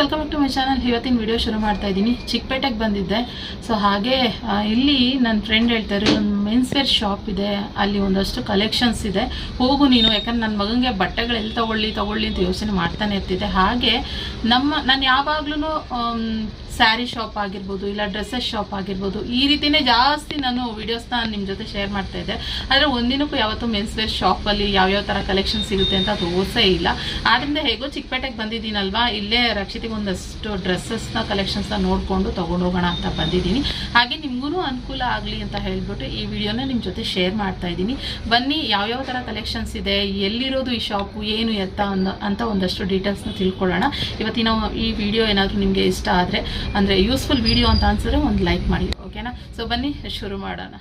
Welcome back to my channel ಇವತ್ತಿನ video ಶುರು ಮಾಡ್ತಾ ಇದ್ದೀನಿ. ಚಿಕ್ಕಪೇಟೆಗೆ ಬಂದಿದ್ದೆ. ಸೊ ಹಾಗೆ ಇಲ್ಲಿ ನನ್ನ ಫ್ರೆಂಡ್ ಹೇಳ್ತಾರೆ ಒಂದು ಮೆನ್ಸ್ ವೇರ್ ಶಾಪ್ ಇದೆ. ಅಲ್ಲಿ ಒಂದಷ್ಟು ಕಲೆಕ್ಷನ್ಸ್ ಇದೆ. ಹೋಗು ನೀನು. ಯಾಕಂದ್ರೆ ನನ್ನ ಮಗನಿಗೆ ಬಟ್ಟೆಗಳು ಎಲ್ಲಿ ತಗೊಳ್ಳಿ ತಗೊಳ್ಳಿ ಅಂತ ಯೋಚನೆ ಮಾಡ್ತಾನೆ ಇರ್ತಿದ್ದೆ. ಹಾಗೆ, ನಮ್ಮ, ನಾನು ಯಾವಾಗ್ಲೂ ಸ್ಯಾರಿ ಶಾಪ್ ಆಗಿರ್ಬೋದು ಇಲ್ಲ ಡ್ರೆಸ್ಸಸ್ ಶಾಪ್ ಆಗಿರ್ಬೋದು, ಈ ರೀತಿಯೇ ಜಾಸ್ತಿ ನಾನು ವೀಡಿಯೋಸ್ನ ನಿಮ್ಮ ಜೊತೆ ಶೇರ್ ಮಾಡ್ತಾ ಇದ್ದೆ. ಆದರೆ ಒಂದಿನಕ್ಕೂ ಯಾವತ್ತೂ ಮೆನ್ಸ್ ವೇರ್ ಶಾಪಲ್ಲಿ ಯಾವ್ಯಾವ ಥರ ಕಲೆಕ್ಷನ್ ಸಿಗುತ್ತೆ ಅಂತ ತೋರಿಸೇ ಇಲ್ಲ. ಆದ್ದರಿಂದ ಹೇಗೋ ಚಿಕ್ಕಪೇಟೆಗೆ ಬಂದಿದ್ದೀನಲ್ವಾ, ಇಲ್ಲೇ ರಕ್ಷಿತಿಗೆ ಒಂದಷ್ಟು ಡ್ರೆಸ್ಸಸ್ನ ಕಲೆಕ್ಷನ್ಸ್ನ ನೋಡಿಕೊಂಡು ತೊಗೊಂಡೋಗೋಣ ಅಂತ ಬಂದಿದ್ದೀನಿ. ಹಾಗೆ ನಿಮಗೂ ಅನುಕೂಲ ಆಗಲಿ ಅಂತ ಹೇಳಿಬಿಟ್ಟು ಈ ವಿಡಿಯೋನ ನಿಮ್ಮ ಜೊತೆ ಶೇರ್ ಮಾಡ್ತಾ ಇದ್ದೀನಿ. ಬನ್ನಿ ಯಾವ್ಯಾವ ಥರ ಕಲೆಕ್ಷನ್ಸ್ ಇದೆ, ಎಲ್ಲಿರೋದು ಈ ಶಾಪು ಏನು ಎತ್ತ ಅಂತ ಒಂದಷ್ಟು ಡೀಟೇಲ್ಸ್ನ ತಿಳ್ಕೊಳ್ಳೋಣ. ಇವತ್ತಿನ ಈ ವಿಡಿಯೋ ಏನಾದರೂ ನಿಮಗೆ ಇಷ್ಟ ಆದರೆ ಅಂದರೆ ಯೂಸ್ಫುಲ್ ವಿಡಿಯೋ ಅಂತ ಅನ್ಸಿದ್ರೆ ಒಂದು ಲೈಕ್ ಮಾಡಿ ಓಕೆನಾ ಸೊ ಬನ್ನಿ ಶುರು ಮಾಡೋಣ.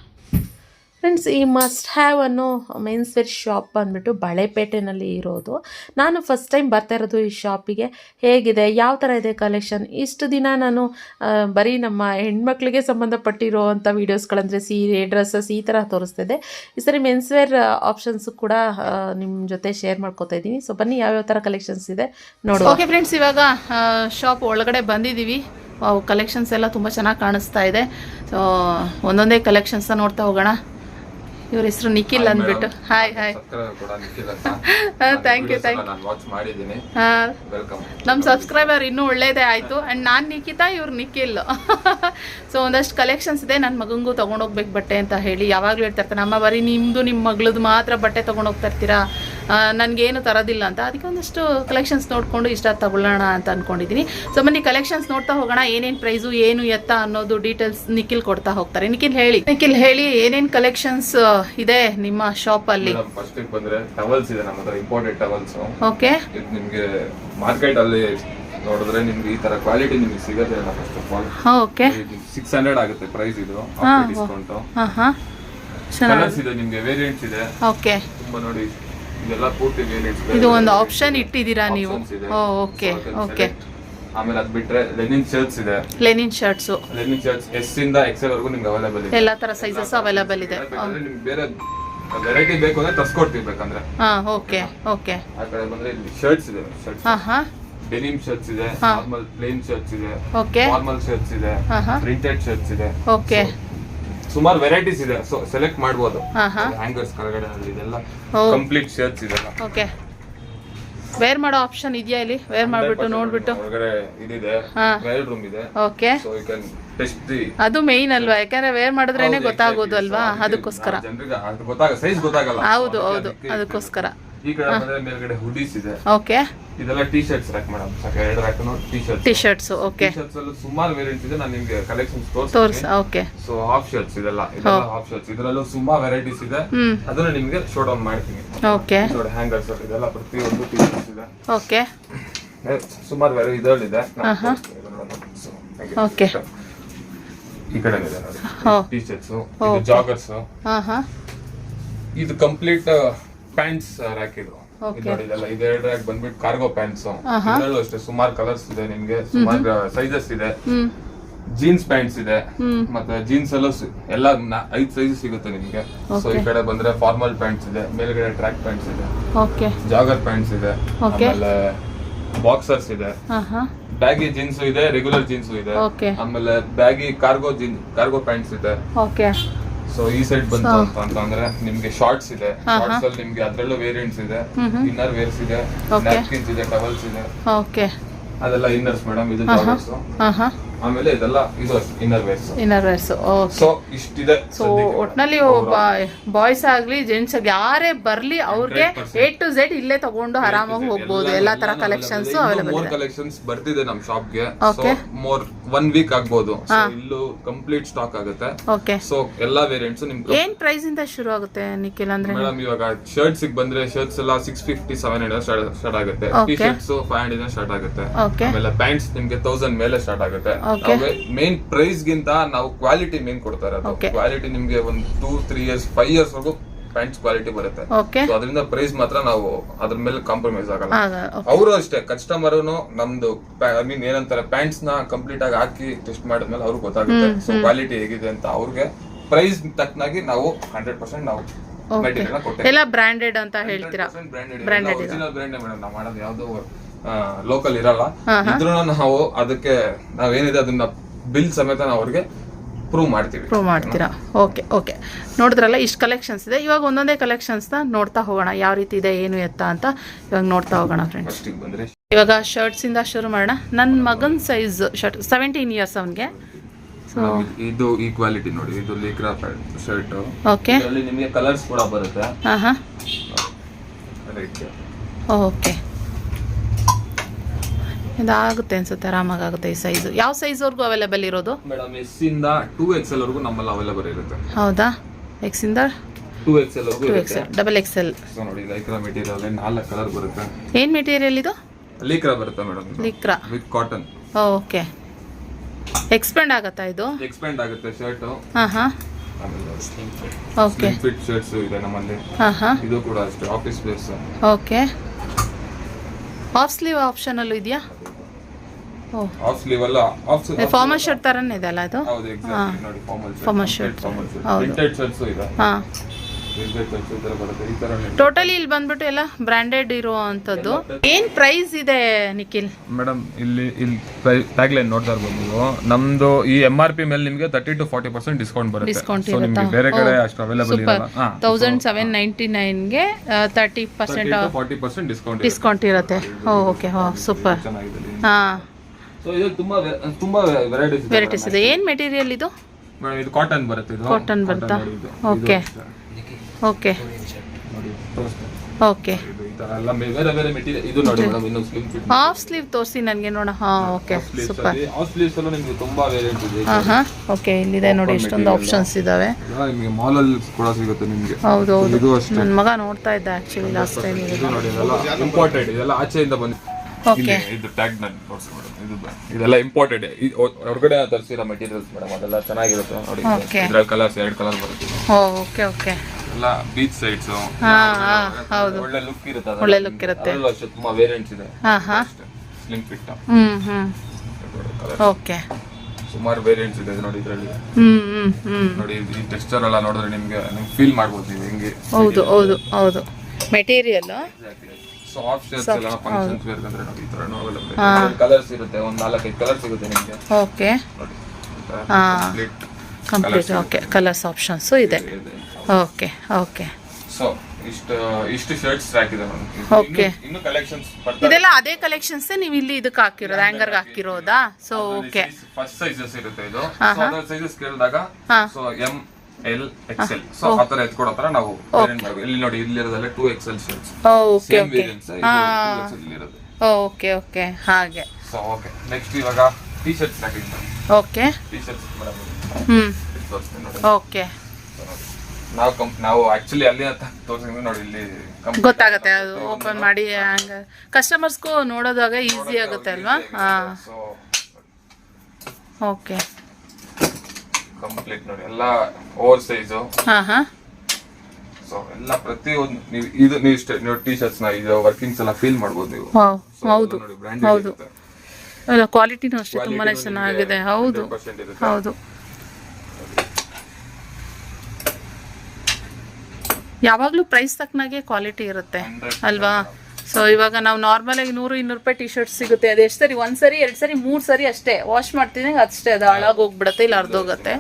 ಫ್ರೆಂಡ್ಸ್ ಈ ಮಸ್ಟ್ ಹ್ಯಾವ್ ಅನ್ನೋ ಮೆನ್ಸ್ ವೇರ್ ಶಾಪ್ ಬಂದ್ಬಿಟ್ಟು ಬಳೆಪೇಟೆನಲ್ಲಿ ಇರೋದು. ನಾನು ಫಸ್ಟ್ ಟೈಮ್ ಬರ್ತಾ ಇರೋದು ಈ ಶಾಪಿಗೆ ಹೇಗಿದೆ? ಯಾವ ಥರ ಇದೆ ಕಲೆಕ್ಷನ್ ಇಷ್ಟು ದಿನ ನಾನು ಬರೀ ನಮ್ಮ ಹೆಣ್ಮಕ್ಳಿಗೆ ಸಂಬಂಧಪಟ್ಟಿರೋ ಅಂಥ ವೀಡಿಯೋಸ್ಗಳಂದರೆ ಸೀರೆ ಡ್ರೆಸ್ಸಸ್ ಈ ಥರ ತೋರಿಸ್ತಿದೆ ಈ ಸರಿ ಮೆನ್ಸ್ ವೇರ್ ಆಪ್ಷನ್ಸು ಕೂಡ ನಿಮ್ಮ ಜೊತೆ ಶೇರ್ ಮಾಡ್ಕೋತಾ ಇದ್ದೀನಿ. ಸೊ ಬನ್ನಿ ಯಾವ್ಯಾವ ಥರ ಕಲೆಕ್ಷನ್ಸ್ ಇದೆ ನೋಡಿ ಓಕೆ ಫ್ರೆಂಡ್ಸ್ ಇವಾಗ ಶಾಪ್ ಒಳಗಡೆ ಬಂದಿದ್ದೀವಿ. ಅವು ಕಲೆಕ್ಷನ್ಸ್ ಎಲ್ಲ ತುಂಬ ಚೆನ್ನಾಗಿ ಕಾಣಿಸ್ತಾ ಇದೆ. ಸೊ ಒಂದೊಂದೇ ಕಲೆಕ್ಷನ್ಸ್ನ ನೋಡ್ತಾ ಹೋಗೋಣ. ಇವ್ರ ಹೆಸರು ನಿಖಿಲ್ ಅಂದ್ಬಿಟ್ಟು. Hi hi thank you thank you ನಮ್ಮ ಸಬ್ಸ್ಕ್ರೈಬರ್ ಇನ್ನೂ ಒಳ್ಳೇದೇ ಆಯಿತು. ಆ್ಯಂಡ್ ನಾನು ನಿಖಿತಾ ಇವ್ರು ನಿಖಿಲ್. ಸೊ ಒಂದಷ್ಟು ಕಲೆಕ್ಷನ್ಸ್ ಇದೆ. ನನ್ನ ಮಗಂಗೂ ತೊಗೊಂಡೋಗ್ಬೇಕು ಬಟ್ಟೆ ಅಂತ ಹೇಳಿ ಯಾವಾಗಲೂ ಹೇಳ್ತಾ ಇರ್ತಾರೆ. ಅಮ್ಮ ಬರೀ ನಿಮ್ಮದು ನಿಮ್ಮ ಮಗಳದ್ದು ಮಾತ್ರ ಬಟ್ಟೆ ತೊಗೊಂಡೋಗ್ತಾ ಇರ್ತೀರಾ? ನನಗೇನು ತರೋದಿಲ್ಲ ಅಂತ. ಅದಕ್ಕೆ ಒಂದಷ್ಟು ಕಲೆಕ್ಷನ್ಸ್ ನೋಡಿಕೊಂಡು ಇಷ್ಟ ತಗೊಳ್ಳೋಣ ಅಂತ ಅಂದ್ಕೊಂಡಿದ್ದೀನಿ ಸೊ ಬನ್ನಿ ಕಲೆಕ್ಷನ್ಸ್ ನೋಡ್ತಾ ಹೋಗೋಣ. ಏನೇನು ಪ್ರೈಸು ಏನು ಎತ್ತ ಅನ್ನೋದು ಡೀಟೇಲ್ಸ್ ನಿಖಿಲ್ ಕೊಡ್ತಾ ಹೋಗ್ತಾರೆ. ನಿಖಿಲ್ ಹೇಳಿ. ನಿಖಿಲ್ ಹೇಳಿ ಏನೇನು ಕಲೆಕ್ಷನ್ಸ್ ಇದೆ ನಿಮ್ಮ ಶಾಪಲ್ಲಿ ಟವಲ್ಸ್ ಇದೆ ನಮ್ಮ ಇಂಪೋರ್ಟೆಡ್ ಟವಲ್ಸ್ ಓಕೆ ಇದು ಮಾರ್ಕೆಟ್ ಅಲ್ಲಿ ನೋಡಿದ್ರೆ ನಿಮ್ಗೆ ಈ ತರ ಕ್ವಾಲಿಟಿ ನಿಮ್ಗೆ ಸಿಗೋದೇ ಇಲ್ಲ first of all okay six hundred ಆಗುತ್ತೆ ಪ್ರೈಸ್ ಇದು ಡಿಸ್ಕೌಂಟ್ ಹಾಂ. ಹಾಂ ಚೆನ್ನಾಗಿ. ಕಲರ್ಸ್ ಇದೆ ನಿಮ್ಗೆ ವೇರಿಯಂಟ್ಸ್ ಇದೆ. ಓಕೆ ತುಂಬಾ ನೋಡಿ. ಇದು ಒಂದು ಆಪ್ಷನ್ ಇಟ್ಟಿದ್ದೀರಾ ನೀವು? ಓಕೆ ಓಕೆ ಆಮೇಲೆ ಅದ್ ಬಿಟ್ರೆ ಲೆನಿನ್ ಶರ್ಟ್ಸ್ ಇದೆ. Linen shirts linen shirts S ಇಂದ ಎಕ್ಸೆಲ್ ವರೆಗೂ ನಿಮ್ಗೆ ಅವೈಲೇಬಲ್ ಇದೆ. ಎಲ್ಲ ಥರ ಸೈಜಸ್ ಅವೈಲೇಬಲ್ ಇದೆ. ನಿಮ್ಗೆ ಬೇರೆ ವೆರೈಟಿ ಬೇಕು ಅಂದ್ರೆ ತರ್ಸ್ಕೊಡ್ತೀವಿ ಬೇಕಂದ್ರೆ. ಹಾಂ ಓಕೆ ಓಕೆ ಆ ಕಡೆ ಬಂದ್ರೆ ಇಲ್ಲಿ ಶರ್ಟ್ಸ್ ಇದೆ ಶರ್ಟ್ಸ್ ಹಾಂ ಹಾಂ. ಡೆನಿಮ್ ಶರ್ಟ್ಸ್ ಇದೆ. ನಾರ್ಮಲ್ ಪ್ಲೇನ್ ಶರ್ಟ್ಸ್ ಇದೆ ಓಕೆ ನಾರ್ಮಲ್ ಶರ್ಟ್ಸ್ ಇದೆ ಹಾಂ ಹಾಂ. ಪ್ರಿಂಟೆಡ್ ಶರ್ಟ್ಸ್ ಇದೆ. ಓಕೆ ಸುಮಾರು ವೆರೈಟೀಸ್ ಇದೆ. ಸೊ ಸೆಲೆಕ್ಟ್ ಮಾಡ್ಬೋದು. ಹಾಂ ಹ್ಯಾಂಗರ್ಸ್ ಕೆಳಗಡೆ ಅಲ್ಲಿ ಇದೆಲ್ಲ ಕಂಪ್ಲೀಟ್ ಶರ್ಟ್ಸ್ ಇದೆಲ್ಲ. ಓಕೆ ವೇರ್ ಮಾಡೋ ಆಪ್ಷನ್ ಇದೆಯಾ ಇಲ್ಲಿ? ವೇರ್ ಮಾಡಿಬಿಟ್ಟು ನೋಡ್ಬಿಟ್ಟು. ಹೊರಗಡೆ ಇದಿದೆ. ಟ್ರಯಲ್ ರೂಮ್ ಇದೆ. Okay so you can test the ಅದು ಮೇನ್ ಅಲ್ವಾ? ಯಾಕಂದ್ರೆ ವೇರ್ ಮಾಡಿದ್ರೇನೆ ಗೊತ್ತಾಗೋದು ಅಲ್ವಾ? ಅದಕ್ಕೋಸ್ಕರ. ಜನರಿಗೆ ಅದು ಗೊತ್ತಾಗ ಸೈಜ್ ಗೊತ್ತಾಗಲ್ಲ. ಹೌದು ಹೌದು. ಅದಕ್ಕೋಸ್ಕರ. ಈ ಕಡೆ ಬಂದ್ರೆ ಮೇಲ್ಗಡೆ ಹುಡೀಸ್ ಇದೆ. ಓಕೆ ಇದೆಲ್ಲ ಟಿ ಶರ್ಟ್ಸ್ ರಾಕ್ ಮೇಡಮ್ ಸಾಕು ಎರಡು rack T shirts T shirts okay T shirts ಅಲ್ಲಿ ಸುಮಾರು ವೆರೈಟಿ ಇದೆ. ನಾನು ನಿಮಗೆ ಕಲೆಕ್ಷನ್ಸ್ ತೋರಿಸ್ತೀನಿ. ತೋರಿಸ್ತೀನಿ ಓಕೆ ಸೊ ಹಾಫ್ ಶರ್ಟ್ಸ್ ಇದೆಲ್ಲ ಇದೆಲ್ಲ ಹಾಫ್ ಶರ್ಟ್ಸ್ ಇದರಲ್ಲೂ ಸುಮಾರು ವೆರೈಟೀಸ್ ಇದೆ. ಅದನ್ನ ನಿಮಗೆ ಶೋ ಡೌನ್ ಮಾಡ್ತೀನಿ ಓಕೆ ನೋಡಿ ಹ್ಯಾಂಗರ್ಸ್ ಇದೆಲ್ಲ ಪ್ರತಿಯೊಂದು ಟಿ ಶರ್ಟ್ಸ್ ಇದೆ. ಓಕೆ ಸುಮಾರು ವೆರೈ ಇದರಲ್ಲಿದೆ ಹಾ, ಹಾ. Okay. ಈ ಕಡೆ ಇದೆ ನೋಡಿ. T shirts. ಇದು ಜಾಗರ್ಸ್ ಹಾಂ ಹಾಂ ಇದು ಕಂಪ್ಲೀಟ್ ಪ್ಯಾಂಟ್ಸ್ ರ್ಯಾಕ್ ಇದು. ಇದು ನೋಡಿ ಇದೆಲ್ಲ ಇದೆರಡು ರ್ಯಾಕ್ ಬಂದ್ಬಿಟ್ಟು ಕಾರ್ಗೋ ಪ್ಯಾಂಟ್ಸ್. ಇದರಲ್ಲೂ ಅಷ್ಟೇ ಸುಮಾರು ಕಲರ್ಸ್ ಇದೆ ನಿಮ್ಗೆ ಸುಮಾರು ಸೈಜಸ್ ಇದೆ. ಜೀನ್ಸ್ ಪ್ಯಾಂಟ್ಸ್ ಇದೆ. ಮತ್ತೆ ಜೀನ್ಸ್ ಎಲ್ಲ ಎಲ್ಲ ಐದ್ ಸೈಜ್ ಸಿಗುತ್ತೆ ನಿಮ್ಗೆ. ಸೊ ಈ ಕಡೆ ಬಂದ್ರೆ ಫಾರ್ಮಲ್ ಪ್ಯಾಂಟ್ಸ್ ಇದೆ ಮೇಲ್ಗಡೆ ಟ್ರ್ಯಾಕ್ ಪ್ಯಾಂಟ್ಸ್ ಇದೆ. ಜಾಗರ್ ಪ್ಯಾಂಟ್ಸ್ ಇದೆ. ಆಮೇಲೆ ಬಾಕ್ಸರ್ಸ್ ಇದೆ. ಬ್ಯಾಗಿ ಜೀನ್ಸ್ ಇದೆ ರೆಗ್ಯುಲರ್ ಜೀನ್ಸ್ ಇದೆ. ಆಮೇಲೆ baggy cargo jean cargo pants ಇದೆ. ಸೊ ಈ ಸೈಡ್ ಬಂತು ಅಂತ ಅಂತಂದ್ರೆ ನಿಮ್ಗೆ ಶಾರ್ಟ್ಸ್ ಇದೆ. ಶಾರ್ಟ್ಸ್ ಅಲ್ಲಿ ನಿಮ್ಗೆ ಅದ್ರಲ್ಲೂ ವೇರಿಯಂಟ್ಸ್ ಇದೆ. ಇನ್ನರ್ ವೇರ್ಸ್ ಇದೆ. ನ್ಯಾಪ್ಕಿನ್ಸ್ ಇದೆ ಟವಲ್ಸ್ ಇದೆ. ಅದೆಲ್ಲ ಇನ್ನರ್ಸ್ ಮೇಡಮ್ ಇದು. ಜಾಗರ್ಸ್ ಆಮೇಲೆ ಇದೆಲ್ಲ ಇದು inner wears inner wears so ಇಷ್ಟಿದೆ so ಒಟ್ನಲ್ಲಿ ಬಾಯ್ಸ್ ಆಗ್ಲಿ ಜೆಂಟ್ಸ್ ಆಗ್ಲಿ ಯಾರೇ ಬರ್ಲಿ ಅವ್ರಿಗೆ ಎ ಟು ಝೆಡ್ ಇಲ್ಲೇ ತಗೊಂಡು ಆರಾಮಾಗಿ ಹೋಗ್ಬೋದು ಎಲ್ಲಾ ತರ ಕಲೆಕ್ಷನ್ಸ್ ಅವೈಲೇಬಲ್ ಇದೆ. ಕಲೆಕ್ಷನ್ಸ್ ಬರ್ತಿದೆ ನಮ್ ಶಾಪ್ಗೆ ಸೊ ಮೋರ್ ಒನ್ ವೀಕ್ ಆಗ್ಬೋದು. ಇಲ್ಲೂ ಕಂಪ್ಲೀಟ್ ಸ್ಟಾಕ್ ಆಗುತ್ತೆ. ಓಕೆ ಸೊ ಎಲ್ಲಾ ವೇರಿಯಂಟ್ಸ್ ನಿಮ್ಗೆ ಏನ್ ಪ್ರೈಸ್ ಇಂದ ಶುರು ಆಗುತ್ತೆ ನಿಖಿಲ್ ಅಂದ್ರೆ? ಮೇಡಮ್ ಇವಾಗ ಶರ್ಟ್ಸ್ ಬಂದ್ರೆ ಶರ್ಟ್ಸ್ ಎಲ್ಲ six fifty seven hundred start ಆಗುತ್ತೆ. T. Shirts five hundred start ಆಗುತ್ತೆ. ಆಮೇಲೆ ಪ್ಯಾಂಟ್ಸ್ ನಿಮ್ಗೆ ತೌಸಂಡ್ ಮೇಲೆ ಸ್ಟಾರ್ಟ್ ಆಗುತ್ತೆ. ಮೇನ್ ಪ್ರೈಸ್ ಗಿಂತ ನಾವು ಕ್ವಾಲಿಟಿ ಮೇನ್ ಕೊಡ್ತಾರೆ ಕ್ವಾಲಿಟಿ ನಿಮ್ಗೆ ಒಂದು two three years five years ವರೆಗೂ ಪ್ಯಾಂಟ್ಸ್ ಕ್ವಾಲಿಟಿ ಬರುತ್ತೆ. ಸೊ ಅದರಿಂದ ಪ್ರೈಸ್ ಮಾತ್ರ ನಾವು ಅದ್ರ ಮೇಲೆ ಕಾಂಪ್ರಮೈಸ್ ಆಗಲ್ಲ. ಆಗ ಅವರು ಅಷ್ಟೇ ಕಸ್ಟಮರ್ ನಮ್ದು ಐ ಮೀನ್ ಏನಂತಾರೆ ಪ್ಯಾಂಟ್ಸ್ನ ಕಂಪ್ಲೀಟ್ ಆಗಿ ಹಾಕಿ ಟೆಸ್ಟ್ ಮಾಡಿದ್ಮೇಲೆ ಅವ್ರಿಗೆ ಗೊತ್ತಾಗುತ್ತೆ. ಸೊ ಕ್ವಾಲಿಟಿ ಹೇಗಿದೆ ಅಂತ ಅವ್ರಿಗೆ ಪ್ರೈಸ್ ತಕ್ಕನಾಗಿ ನಾವು ಹಂಡ್ರೆಡ್ ಪರ್ಸೆಂಟ್ ನಾವು ಎಲ್ಲ ಬ್ರಾಂಡೆಡ್ ಅಂತ ಹೇಳ್ತೀರಾ? ಬ್ರಾಂಡೆಡ್ ಒರಿಜಿನಲ್ ಬ್ರಾಂಡ್ ಮೇಡಮ್ ನಾವು ಮಾಡೋದು ಯಾವ್ದೋ ಲೋಕಲ್ ಇರಲ್ಲ. ಇದ್ರೂ ನಾವು ಅದಕ್ಕೆ ನಾವೇನಿದೆ ಅದನ್ನ ಬಿಲ್ ಸಮೇತ ನಾವು ಅವ್ರಿಗೆ ಪ್ರೂವ್ ಮಾಡ್ತೀವಿ. ಪ್ರೂವ್ ಮಾಡ್ತೀರಾ? ಓಕೆ ಓಕೆ ನೋಡಿದ್ರಲ್ಲ ಇಷ್ಟು ಕಲೆಕ್ಷನ್ಸ್ ಇದೆ. ಇವಾಗ ಒಂದೊಂದೇ ಕಲೆಕ್ಷನ್ಸ್ನ ನೋಡ್ತಾ ಹೋಗೋಣ. ಯಾವ ರೀತಿ ಇದೆ ಏನು ಎತ್ತ ಅಂತ ಇವಾಗ ನೋಡ್ತಾ ಹೋಗೋಣ ಫ್ರೆಂಡ್ಸ್ ಇವಾಗ ಶರ್ಟ್ಸಿಂದ ಶುರು ಮಾಡೋಣ. ನನ್ನ ಮಗನ ಸೈಜ್ ಶರ್ಟ್ ಸೆವೆಂಟೀನ್ ಇಯರ್ಸ್ ಅವನಿಗೆ. ಸೊ ಇದು ಈ ಕ್ವಾಲಿಟಿ ನೋಡಿ. ಇದು ಲೀಕ್ರಾ ಶರ್ಟ್ ಓಕೆ ನಿಮಗೆ ಕಲರ್ಸ್ ಕೂಡ ಬರುತ್ತೆ. ಹಾಂ ಓಕೆ ಇದಾಗುತ್ತೆ ಅನ್ಸುತ್ತೆ ಆರಾಮಾಗಿ ಆಗುತ್ತೆ ಈ ಸೈಜು ಯಾವ ಸೈಜ್ವರೆಗೂ ಅವೈಲೇಬಲ್ ಇರೋದು? ಮೇಡಮ್ ಎಸ್ ಇಂದ ಟೂ ಎಕ್ಸ್ ಎಲ್ ವರೆಗೂ ನಮ್ಮಲ್ಲಿ ಅವೈಲೇಬಲ್ ಇರುತ್ತೆ. ಹೌದಾ? ಎಕ್ಸಿಂದ ಟೂ ಎಕ್ಸ್ ಎಲ್ ವರೆಗೂ ಟು ಇರುತ್ತೆ. ಎಕ್ಸೆಲ್ ಡಬಲ್ ಎಕ್ಸ್ ಸೊ ನೋಡಿ ಲೈಕ್ರಾ ಮೆಟೀರಿಯಲ್ ನಾಲ್ಕು ಕಲರ್ ಬರುತ್ತೆ. ಏನು ಮೆಟೀರಿಯಲ್ ಇದು? ಲೀಕ್ರಾ ಬರುತ್ತೆ madam. Lycra with cotton okay expand ಆಗುತ್ತಾ ಇದು? ಎಕ್ಸ್ಪೆಂಡ್ ಆಗುತ್ತೆ ಶರ್ಟ್ ಹಾಂ ಹಾಂ. ಓಕೆ ಫಿಟ್ ಶರ್ಟ್ಸ್ ಇದೆ ನಮ್ಮಲ್ಲಿ. ಹಾಂ ಹಾಂ. ಇದು ಕೂಡ ಅಷ್ಟೇ office wears okay half sleeve ಆಪ್ಷನಲ್ಲೂ ಇದೆಯಾ? ಹಾಫ್ ಸ್ಲೀವ್ ಅಲ್ಲ ಆಫ್ ಫಾರ್ಮಲ್ ಶರ್ಟ್ ಥರನೇ ಇದೆ ಅಲ್ಲ ಅದು? ಹೌದು ಎಕ್ಸಾಕ್ಟ್ಲಿ ನೋಡಿ ಫಾರ್ಮಲ್ ಶರ್ಟ್ ಹೌದು. ಪ್ರಿಂಟೆಡ್ ಶರ್ಟ್ಸ್ ಇದೆ. ಹಾಂ. ಟೋಟಲಿ ಇಲ್ಲಿ ಬಂದ್ಬಿಟ್ಟು ಎಲ್ಲ ಬ್ರಾಂಡೆಡ್ ಇರುವಂತದ್ದು ಏನ್ ಪ್ರೈಸ್ ಇದೆ ನಿಖಿಲ್? ಮೇಡಮ್ ಇಲ್ಲಿ ಇಲ್ಲಿ ಟ್ಯಾಗ್ ಲೈನ್ ನೋಡ್ತಾ ಇರ್ಬೋದು ನೀವು. ನಮ್ದು ಈ ಎಂ ಆರ್ ಪಿ ಮೇಲೆ ನಿಮಗೆ thirty to forty percent discount ಬರುತ್ತೆ. ಡಿಸ್ಕೌಂಟ್ ಇರುತ್ತೆ ನಿಮಗೆ ಬೇರೆ ಕಡೆ ಅಷ್ಟು ಅವೈಲೇಬಲ್ ಸೂಪರ್ ಇರಲ್ಲ. ಹಾ thousand seven ninety ನೈನ್ಗೆ thirty percent forty percent discount discount ಇರುತ್ತೆ. ಓ ಓಕೆ ಹೋ ಸೂಪರ್ ಹಾ. ಸೊ ಇದು ತುಂಬಾ ತುಂಬಾ ವೆರೈಟೀಸ್ ಇದೆ. ವೆರೈಟೀಸ್ ಇದೆ. ಏನು ಮೆಟೀರಿಯಲ್ ಇದು? ಇದು ಕಾಟನ್ ಬರುತ್ತೆ ಇದು. ಕಾಟನ್ ಬರುತ್ತಾ? ನೋಡಿ ಇದು. Okay. ಇದು ಅಷ್ಟೇ. ಓಕೆ ನೋಡಿ ತೋರಿಸ್ತೀನಿ. ಓಕೆ ಹಾಫ್ ಸ್ಲೀವ್ ತೋರಿಸಿ ನನಗೆ ನೋಡ ಹಾಂ ಓಕೆ ಸೂಪರ್ ಆಫ್ ಸ್ಲೀವ್ಸ್ ಅಲ್ಲೂ ನಿಮಗೆ ತುಂಬಾ ವೇರಿಯಂಟ್ ಇದೆ. ಹಾಂ ಹಾಂ ಓಕೆ ಇಲ್ಲಿದೆ ನೋಡಿ ಎಷ್ಟೊಂದು ಆಪ್ಷನ್ಸ್ ಇದ್ದಾವೆ ಎಲ್ಲ ನಿಮಗೆ ಮಾಲ್ ಅಲ್ಲಿ ಕೂಡ ಸಿಗುತ್ತೆ ನಿಮಗೆ. ಹೌದು ಹೌದು. ನನ್ನ ಮಗ ನೋಡ್ತಾ ಇದ್ದ ಆ್ಯಕ್ಚುಲಿ ಲಾಸ್ಟ್ ಟೈಮ್ ಇದು ನೋಡಿ ಇದೆಲ್ಲ ಇಂಪಾರ್ಟೆಂಟ್ ಇದೆಲ್ಲ ಆಚೆಯಿಂದ ಬಂದು ಓಕೆ ಇದು ಟ್ಯಾಗ್ ನಾನು ತೋರಿಸಿ ಮೇಡಮ್ ಇದು ಬ- ಇದೆಲ್ಲ ಹೊರಗಡೆ ತರಿಸಿರೋ ಮೆಟೀರಿಯಲ್ಸ್ ಮೇಡಮ್ ಅದೆಲ್ಲ ಚೆನ್ನಾಗಿರುತ್ತೆ ನೋಡಿ. ಇದ್ರಲ್ಲಿ ಕಲರ್ಸ್ ಎರಡು ಕಲರ್ ಬರುತ್ತೆ. ಓಕೆ ಓಕೆ ಎಲ್ಲ ಬೀಚ್ ಸೈಡ್ಸ್ ಹಾಂ ಹಾಂ ಹೌದು. ಒಳ್ಳೆ ಲುಕ್ ಇರುತ್ತೆ ಒಳ್ಳೆ ಲುಕ್ ಇರುತ್ತೆ. ತುಂಬಾ ವೇರಿಯಂಟ್ಸ್ ಇದೆ. ಸ್ಲಿಮ್ ಫಿಟ್ ಹ್ಞೂ ಹ್ಞೂ ಓಕೆ ಸುಮಾರು ವೇರಿಯಂಟ್ಸ್ ಇದೆ ನೋಡಿ ಇದರಲ್ಲಿ. ನೋಡಿ ಈ ಟೆಕ್ಸ್ಚರ್ ಎಲ್ಲ ನೋಡಿದ್ರೆ ನಿಮ್ಗೆ ನಿಮ್ಗೆ ಫೀಲ್ ಮಾಡ್ಬೋದು ನೀವು ಹೆಂಗೆ ಹೌದು ಹೌದು ಹೌದು. ಮೆಟೀರಿಯಲ್ ಸಾಫ್ಟ್ ಶರ್ಟ್ಸ್ ಎಲ್ಲ ಫಂಕ್ಷನ್ಸ್ ವೇರ್ ಅಂದ್ರೆ ನೋಡಿ ಈ ತರ ಕಲರ್ಸ್ ಇರುತ್ತೆ. ಒಂದು ನಾಲ್ಕೈದು ಕಲರ್ ಸಿಗುತ್ತೆ ನಿಮ್ಗೆ. Okay complete okay colours options ಇದೆ. Okay okay. ಸೊ ಇಷ್ಟು ಇಷ್ಟು ಶರ್ಟ್ಸ್ ಟ್ರ್ಯಾಕ್ ಇದೆ ಮೇಡಮ್ ಇನ್ನು ಕಲೆಕ್ಷನ್ಸ್ ಇದೆಲ್ಲ ಅದೇ ಕಲೆಕ್ಷನ್ಸ್ ನೀವು ಇಲ್ಲಿ ಇದಕ್ಕೆ ಹಾಕಿರೋದು ಹ್ಯಾಂಗರ್ಗೆ ಹಾಕಿರೋದಾ. So okay. ಫಸ್ಟ್ ಸೈಜಸ್ ಇರುತ್ತೆ ಇದು. ಸೊ ಅದರ ಸೈಜಸ್ ಕೇಳಿದಾಗ. So M L XL so ಆ ತರ ಎತ್ಕೊಡೋ ತರ ನಾವು ಇಲ್ಲಿ ನೋಡಿ ಇಲ್ಲಿರೋದೆಲ್ಲ two XL shirts okay okay. Okay okay. ಹಾಗೆ. ಸೊ ಓಕೆ ನೆಕ್ಸ್ಟ್ ಇವಾಗ ಟೀ ಶರ್ಟ್ಸ್ ಹಾಕಿದ್ದೀನಿ ಓಕೆ ಟಿ ಶರ್ಟ್ಸ್ ಮೇಡಮ್ ನೋಡಿ. ಓಕೆ. ನಾವು ಕಂಪ್ ನಾವು ಆಕ್ಚುಲಿ ಅಲ್ಲಿ ಅಂತ ತೋರಿಸಿದ್ರೆ ನೋಡಿ ಇಲ್ಲಿ complete ಗೊತ್ತಾಗುತ್ತೆ ಅದು ಓಪನ್ ಮಾಡಿ ಹಂಗ. ಕಸ್ಟಮರ್ಸ್ಗೂ ನೋಡೋದಾಗ ಈಸಿ ಆಗುತ್ತೆ ಅಲ್ವಾ? ಹಾಂ. ಸೊ ಓಕೆ ಕಂಪ್ಲೀಟ್ ನೋಡಿ ಎಲ್ಲ ಓವರ್ ಸೈಜು ಹಾಂ ಹಾಂ. ಸೊ ಎಲ್ಲ ಪ್ರತಿಯೊಂದು ನೀವು ಇದು ನೀವು ಇಷ್ಟೇ ನೀವು ಟಿ ಶರ್ಟ್ಸ್ನ ಇದು ವರ್ಕಿಂಗ್ಸ್ ಎಲ್ಲ ಫೀಲ್ ಮಾಡ್ಬೋದು ನೀವು. So, ಹೌದು ನೋಡಿ ಹೌದು. ಕ್ವಾಲಿಟಿನೂ ಅಷ್ಟೇ ತುಂಬಾ ಚೆನ್ನಾಗಿದೆ ಹೌದು ಇರುತ್ತೆ. ಹೌದು. ಯಾವಾಗಲೂ ಪ್ರೈಸ್ ತಕ್ಕನಾಗೆ ಕ್ವಾಲಿಟಿ ಇರುತ್ತೆ ಅಲ್ವಾ? ಸೊ ಇವಾಗ ನಾವು ನಾರ್ಮಲ್ ಆಗಿ ನೂರು ಇನ್ನೂರು ರೂಪಾಯಿ ಟಿ ಶರ್ಟ್ ಸಿಗುತ್ತೆ. ಅದು ಎಷ್ಟು ಸರಿ? ಒಂದು ಸರಿ ಎರಡು ಸರಿ ಮೂರು ಸರಿ ಅಷ್ಟೇ. ವಾಶ್ ಮಾಡ್ತೀನಿ ಅಷ್ಟೇ. ಅದು ಹಾಳಾಗಿ ಹೋಗ್ಬಿಡುತ್ತೆ ಇಲ್ಲ ಅರ್ಧೋಗುತ್ತೆ.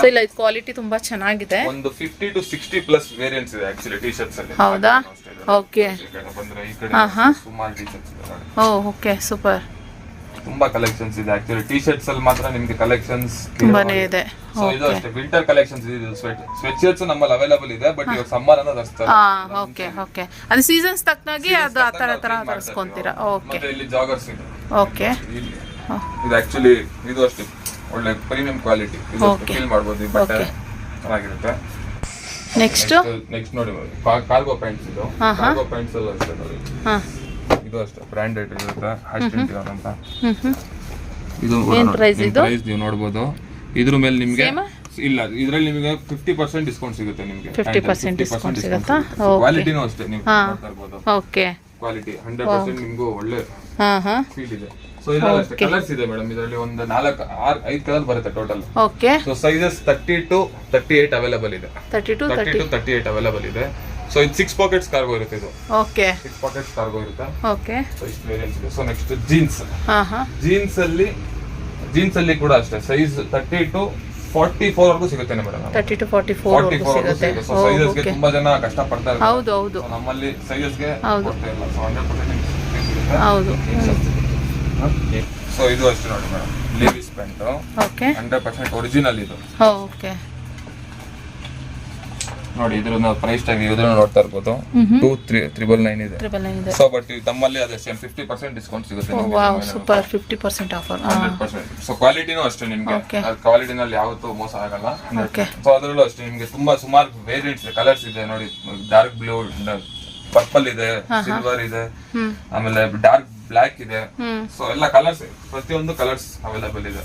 ಸೊ ಇಲ್ಲ ಇದು ಕ್ವಾಲಿಟಿ ತುಂಬಾ ಚೆನ್ನಾಗಿದೆ. ಒಂದು fifty to sixty plus variants ಇದೆ ಆಕ್ಚುಲಿ ಟಿ ಶರ್ಟ್ಸ್ ಅಲ್ಲಿ. ಹೌದಾ ಓಕೆ ಹಾಂ ಹಾಂ ಓ ಓಕೆ ಸೂಪರ್ ತುಂಬಾ ಕಲೆಕ್ಷನ್ಸ್ ಇದೆ. ಆಕ್ಚುಲಿ ಟಿ ಶರ್ಟ್ಸ್ ಅಲ್ಲಿ ಮಾತ್ರ ನಿಮ್ಗೆ ಕಲೆಕ್ಷನ್ಸ್ ತುಂಬಾನೇ ಇದೆ. ಸೊ ಇದು ಅಷ್ಟೇ ವಿಂಟರ್ ಕಲೆಕ್ಷನ್ಸ್ ಇದೆ ಸ್ವೆಟ್ ಸ್ವೆಟ್ ಶರ್ಟ್ಸ್ ನಮ್ಮಲ್ಲಿ ಅವೈಲೇಬಲ್ ಇದೆ ಬಟ್ ಇವಾಗ ಸಮ್ಮರ್ ಅನ್ನೋದು ತರಿಸ್ತಾರೆ ಹಾ ಓಕೆ ಓಕೆ ಅದು ಸೀಸನ್ಸ್ ತಕ್ಕನಾಗಿ ಅದು ಆ ತರ ತರ ತರಿಸ್ಕೊಂತೀರಾ? ಓಕೆ ಮತ್ತೆ ಇಲ್ಲಿ ಜಾಗರ್ಸ್ ಇದೆ. ಓಕೆ ಇದು ಆಕ್ಚುಲಿ ಇದು ಅಷ್ಟೇ. ಒಳ್ಳೆ ಪ್ರೀಮಿಯಂ ಕ್ವಾಲಿಟಿ ಇದು. ಫೀಲ್ ಮಾಡಬಹುದು ಈ ಬಟ್ಟೆ. ಚೆನ್ನಾಗಿರುತ್ತೆ. ನೆಕ್ಸ್ಟ್ ನೆಕ್ಸ್ಟ್ ನೋಡಿ ಕಾರ್ಗೋ ಪ್ಯಾಂಟ್ಸ್ ಇದು. ಕಾರ್ಗೋ ಪ್ಯಾಂಟ್ಸ್ ಎಲ್ಲ ಅಷ್ಟೇ ನೋಡಿ. ಇದು ಅಷ್ಟೇ ಬ್ರ್ಯಾಂಡೆಡ್ ಇರುತ್ತೆ ಹ್ಯಾಶ್ ಅಂತ ಇದು? ಪ್ರೈಸ್ ನೀವು ನೋಡ್ಬೋದು. ಇದ್ರ ಮೇಲೆ ನಿಮಗೆ ಇಲ್ಲ ಇದ್ರಲ್ಲಿ ನಿಮಗೆ ಫಿಫ್ಟಿ ಪರ್ಸೆಂಟ್ ಡಿಸ್ಕೌಂಟ್ ಸಿಗುತ್ತೆ ನಿಮಗೆ. ಫಿಫ್ಟಿ ಪರ್ಸೆಂಟ್ ಡಿಸ್ಕೌಂಟ್ ಸಿಗುತ್ತಾ? ಕ್ವಾಲಿಟಿನೂ ಅಷ್ಟೇ ನೀವು ಹಾ. ನೋಡ್ತಾ ಇರ್ಬೋದು. ಓಕೆ ಕ್ವಾಲಿಟಿ ಹಂಡ್ರೆಡ್ ಪರ್ಸೆಂಟ್ ನಿಮಗೂ ಒಳ್ಳೆ ಫೀಲ್ ಇದೆ. ಸೊ ಇದರಲ್ಲಿ ಕಲರ್ಸ್ ಇದೆ ಮೇಡಮ್ ಇದರಲ್ಲಿ ಒಂದು ನಾಲ್ಕು ಆರ್ ಐದು ಕಲರ್ ಬರುತ್ತೆ total okay so sizes thirty two thirty eight available ಇದೆ. Thirty two thirty two thirty eight available ಇದೆ. ಸೊ ಇದು ಸಿಕ್ಸ್ ಪಾಕೆಟ್ಸ್ ಕಾರ್ಗೋ ಇರುತ್ತೆ ಇದು. ಓಕೆ ಸಿಕ್ಸ್ ಪಾಕೆಟ್ಸ್ ಕಾರ್ಗೋ ಇರುತ್ತೆ. ಓಕೆ ಸೊ ಇಷ್ಟು ವೇರಿಯನ್ಸ್ ಇದೆ. ಸೊ ನೆಕ್ಸ್ಟ್ ಜೀನ್ಸ್ ಜೀನ್ಸ್ ಅಲ್ಲಿ jeans ಅಲ್ಲಿ ಕೂಡ ಅಷ್ಟೇ. Size thirty two forty four ವರ್ಗೂ ಸಿಗುತ್ತೆ madam thirty two forty four forty four ವರ್ಗೂ ಸಿಗುತ್ತೆ. ಸೊ ಸೈಜಸ್ಗೆ ತುಂಬಾ ಜನ ಕಷ್ಟ ಪಡ್ತಾ ಹೌದು ಹೌದು. ನಮ್ಮಲ್ಲಿ ಸೈಜಸ್ಗೆ ಹೌದು. ಕೊಡ್ತಾ ಇಲ್ಲ. ಸೊ ಹಂಡ್ರೆಡ್ ಪರ್ಸೆಂಟ್ ಸಿಗುತ್ತೆ. ಹೌದು. ಸೊ ಇದು ಅಷ್ಟೇ ನೋಡಿ madam Levi's pant okay hundred percent original ಇದು. ಓಕೆ ನೋಡಿ ಇದ್ರ ಪ್ರೈಸ್ ಟ್ಯಾಗ್ ಇದ್ರ ನೋಡ್ತಾ ಇರ್ಬೋದು. ಟೂ ತ್ರೀ ತ್ರಿಬಲ್ ನೈನ್ ಇದೆ. ಸೊ ಬಟ್ ತಮ್ಮಲ್ಲಿ ಅದೇ ಸೇಮ್ ಫಿಫ್ಟಿ ಪರ್ಸೆಂಟ್ ಡಿಸ್ಕೌಂಟ್ ಸಿಗುತ್ತೆ wow super fifty percent offer hundred percent so ಕ್ವಾಲಿಟಿನೂ ಅಷ್ಟೇ ನಿಮಗೆ. ಕ್ವಾಲಿಟಿನಲ್ಲಿ ಯಾವತ್ತೂ ಮೋಸ ಆಗಲ್ಲ. ಸೊ ಅದರಲ್ಲೂ ಅಷ್ಟೇ ನಿಮಗೆ ತುಂಬಾ ಸುಮಾರು ವೇರಿಯಂಟ್ಸ್ ಇದೆ ಕಲರ್ಸ್ ಇದೆ. ನೋಡಿ ಡಾರ್ಕ್ ಬ್ಲೂ ಪರ್ಪಲ್ ಇದೆ ಸಿಲ್ವರ್ ಇದೆ ಆಮೇಲೆ ಡಾರ್ಕ್ ಬ್ಲಾಕ್ ಇದೆ. ಸೊ ಎಲ್ಲ ಕಲರ್ಸ್ ಪ್ರತಿಯೊಂದು ಕಲರ್ಸ್ ಅವೈಲೇಬಲ್ ಇದೆ.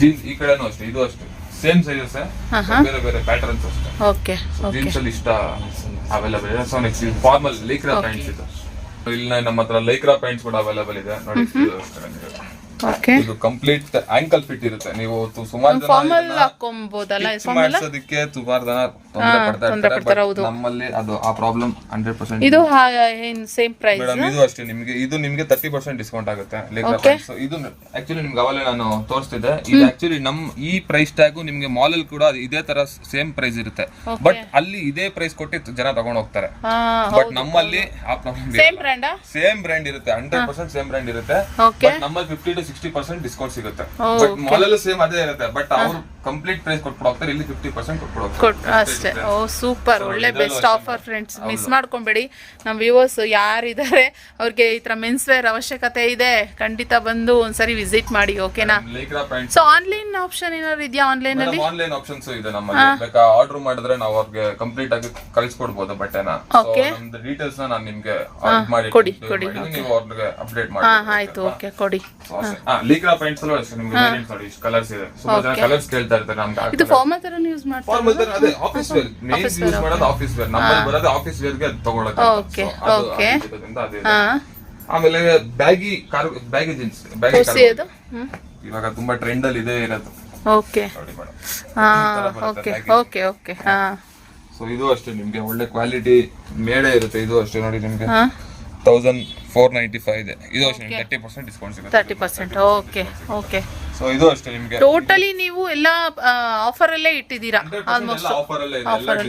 ಜೀನ್ಸ್ ಈ ಕಡೆನೂ ಅಷ್ಟೇ ಇದು ಅಷ್ಟೇ. ಸೇಮ್ ಸೈಜಸ್ ಬೇರೆ ಬೇರೆ ಪ್ಯಾಟರ್ನ್ಸ್ ಅಷ್ಟೇ. ಓಕೆ ಜೀನ್ಸ್ ಅಲ್ಲಿ ಇಷ್ಟ ಅವೈಲೇಬಲ್ ಇದೆ. So next formal lycra pants ಇದೆ. ಇಲ್ಲಿ ನಮ್ಮ ಹತ್ರ ಲೈಕ್ರಾ ಪ್ಯಾಂಟ್ಸ್ ಕೂಡ ಅವೈಲೇಬಲ್ ಇದೆ. ನೋಡಿ ಇದು ಕಂಪ್ಲೀಟ್ ಆಂಕಲ್ ಫಿಟ್ ಇರುತ್ತೆ. ನೀವು ಸುಮಾರು ಫಾರ್ಮಲ್ ಹಾಕೊಂಬೋದಲ್ಲ ಮಾಡ್ಸೋದಕ್ಕೆ ಸುಮಾರು ಜನ ತೊಂದರೆ ಪಡ್ತಾರೆ, ನಮ್ಮಲ್ಲಿ ಅದು ಆ ಪ್ರಾಬ್ಲಮ್ ಹಂಡ್ರೆಡ್ ಪರ್ಸೆಂಟ್ ಇದು ಸೇಮ್ ಪ್ರೈಸ್ ಮೇಡಮ್ ಇದು ಅಷ್ಟೇ ನಿಮಗೆ ಇದು ನಿಮಗೆ ತರ್ಟಿ ಪರ್ಸೆಂಟ್ ಡಿಸ್ಕೌಂಟ್ ಆಗುತ್ತೆ. ಇದು ಆಕ್ಚುಲಿ ನಿಮ್ಗೆ ಅವಾಗಲೇ ನಾನು ತೋರಿಸ್ತಿದ್ದೆ. ಇದು ಆಕ್ಚುಲಿ ನಮ್ ಈ ಪ್ರೈಸ್ ಟ್ಯಾಗು ನಿಮ್ಗೆ ಮಾಲ್ ಅಲ್ಲಿ ಕೂಡ ಇದೇ ತರ ಸೇಮ್ ಪ್ರೈಸ್ ಇರುತ್ತೆ. ಬಟ್ ಅಲ್ಲಿ ಇದೇ ಪ್ರೈಸ್ ಕೊಟ್ಟು ಜನ ತಗೊಂಡ್ ಹೋಗ್ತಾರೆ. ಬಟ್ ನಮ್ಮಲ್ಲಿ ಆ ಪ್ರಾಬ್ಲಮ್ ಸೇಮ್ ಬ್ರ್ಯಾಂಡಾ ಇರುತ್ತೆ ಹಂಡ್ರೆಡ್ ಪರ್ಸೆಂಟ್ ಸೇಮ್ ಬ್ರ್ಯಾಂಡ್ ಇರುತ್ತೆ. ಬಟ್ ನಮ್ಮಲ್ಲಿ fifty to sixty percent discount ಸಿಗುತ್ತೆ. ಬಟ್ ಮಾಲಲ್ಲೂ ಸೇಮ್ ಅದೇ ಇರುತ್ತೆ. ಬಟ್ ಅವರು ಕಂಪ್ಲೀಟ್ ಪ್ರೈಸ್ ಕೊಟ್ಬಿಟ್ಟು ಹೋಗ್ತಾರೆ ಇಲ್ಲಿ ಫಿಫ್ಟಿ ಪರ್ಸೆಂಟ್ ಕೊಟ್ಬಿಟ್ಟು ಅಷ್ಟೇ. ಓ ಸೂಪರ್ ಒಳ್ಳೆ ಬೆಸ್ಟ್ ಆಫರ್ ಫ್ರೆಂಡ್ಸ್ ಮಿಸ್ ಮಾಡ್ಕೊಬೇಡಿ. ನಮ್ಮ ವ್ಯೂವರ್ಸ್ ಯಾರಿದ್ದಾರೆ ಅವ್ರಿಗೆ ಈ ಥರ ಮೆನ್ಸ್ ವೇರ್ ಅವಶ್ಯಕತೆ ಇದೆ ಖಂಡಿತ ಬಂದು ಒಂದ್ಸರಿ ವಿಸಿಟ್ ಮಾಡಿ ಓಕೆನಾ ಸೊ ಆನ್ಲೈನ್ ಆಪ್ಷನ್ ಏನಾದ್ರು ಇದೆಯಾ ಆನ್ಲೈನ್ ಅಲ್ಲಿ? ಆನ್ಲೈನ್ ಆಪ್ಷನ್ಸ್ ಇದೆ ನಮ್ಮಲ್ಲಿ. ಬೇಕಾ ಆರ್ಡರ್ ಮಾಡಿದ್ರೆ ನಾವು ಅವ್ರಿಗೆ ಕಂಪ್ಲೀಟ್ ಆಗಿ ಕಳಿಸ್ಕೊಡ್ಬೋದು ಬಟ್ಟೆನ. ಓಕೆ. ನಮ್ದು ಡೀಟೇಲ್ಸ್ನ ನಾನು ನಿಮ್ಗೆ ಮಾಡಿ ಕೊಡಿ, ಕೊಡಿ. ನೀವು ಅವ್ರಿಗೆ ಅಪ್ಡೇಟ್ ಹಾ ಮಾಡಿ ಆಯ್ತು ಓಕೆ ಕೊಡಿ. ಲೀಕ್ರಾ ಪ್ಯಾಂಟ್ಸ್ ಅಲ್ಲೂ ಅಷ್ಟೇ ನಿಮ್ಗೆ ಕಲರ್ಸ್ ಇದೆ. ಸುಮಾರು ಜನ ಕಲರ್ಸ್ ಕೇಳ್ತಾ ಇರ್ತಾರೆ ನಮ್ಗೆ ಇದು ಫಾರ್ಮಲ್ ತರ ಯೂಸ್ ಮಾಡ್ತಾರೆ ಫಾರ್ಮಲ್ ತರ ಅದೇ ಆಫೀಸ್ ವೇರ್ ಮೇನ್ ಯೂಸ್ ಮಾಡೋದು ಆಫೀಸ್ ವೇರ್ ನಮ್ಮಲ್ಲಿ ಬರೋದು ಆಫೀಸ್ ವೇರ್ಗೆ ತಗೊಳಕ್ಕೆ. ಹಾ. ಆಮೇಲೆ baggy car baggy jeans baggy ಇವಾಗ ತುಂಬಾ ಟ್ರೆಂಡ್ ಅಲ್ಲಿ ಇದೆ ಇರೋದು ಓಕೆ ಓಕೆ ಓಕೆ ಓಕೆ ಹಾ. ಸೊ ಇದು ಅಷ್ಟೇ ನಿಮ್ಗೆ ಒಳ್ಳೆ ಕ್ವಾಲಿಟಿ ಮೇಳೆ ಇರುತ್ತೆ. ಇದು ಅಷ್ಟೇ ನೋಡಿ ನಿಮ್ಗೆ. ತೌಸಂಡ್ ಫೋರ್ ನೈಂಟಿ ಫೈವ್ ಇದೆ. ಇದು ಅಷ್ಟೇ ತರ್ಟಿ ಪರ್ಸೆಂಟ್ ಡಿಸ್ಕೌಂಟ್ ಸಿಗುತ್ತೆ. Thirty percent okay okay so ಇದು ಅಷ್ಟೇ ನಿಮಗೆ. ಟೋಟಲಿ ನೀವು ಎಲ್ಲ ಆಫರ್ ಅಲ್ಲೇ ಇಟ್ಟಿದ್ದೀರಾ. ಆಲ್ಮೋಸ್ಟ್ ಆಫರ್ ಅಲ್ಲೇ offer